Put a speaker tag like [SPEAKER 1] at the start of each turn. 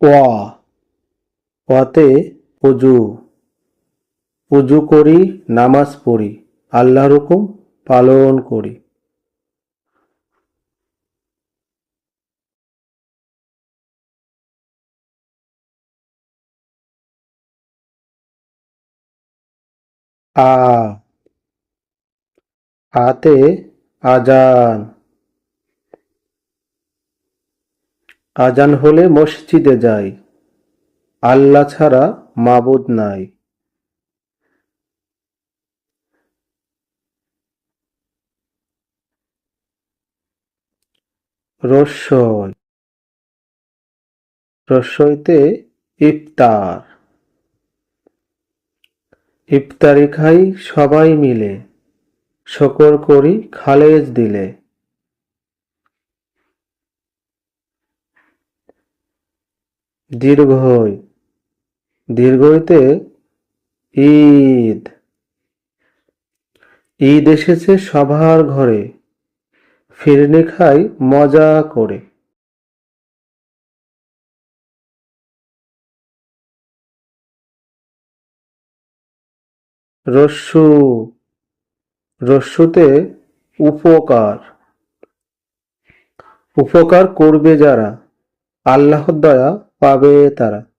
[SPEAKER 1] ওয়া ওয়াতে অজু অজু করি নামাজ পড়ি আল্লাহর হুকুম পালন করি। আ আতে আজান। আজান হলে মসজিদে যাই, আল্লাহ ছাড়া মাবুদ নাই। রস্যই রস্যইতে ইফতার। ইফতারি খাই সবাই মিলে, শকর করি খালেজ দিলে। দীর্ঘই দীর্ঘইতে ঈদ। ঈদ এসেছে সবার ঘরে। ফিরনি খাই মজা করে। রস্যু। রস্যুতে উপকার। উপকার করবে যারা। আল্লাহর দয়া পাবে তারা।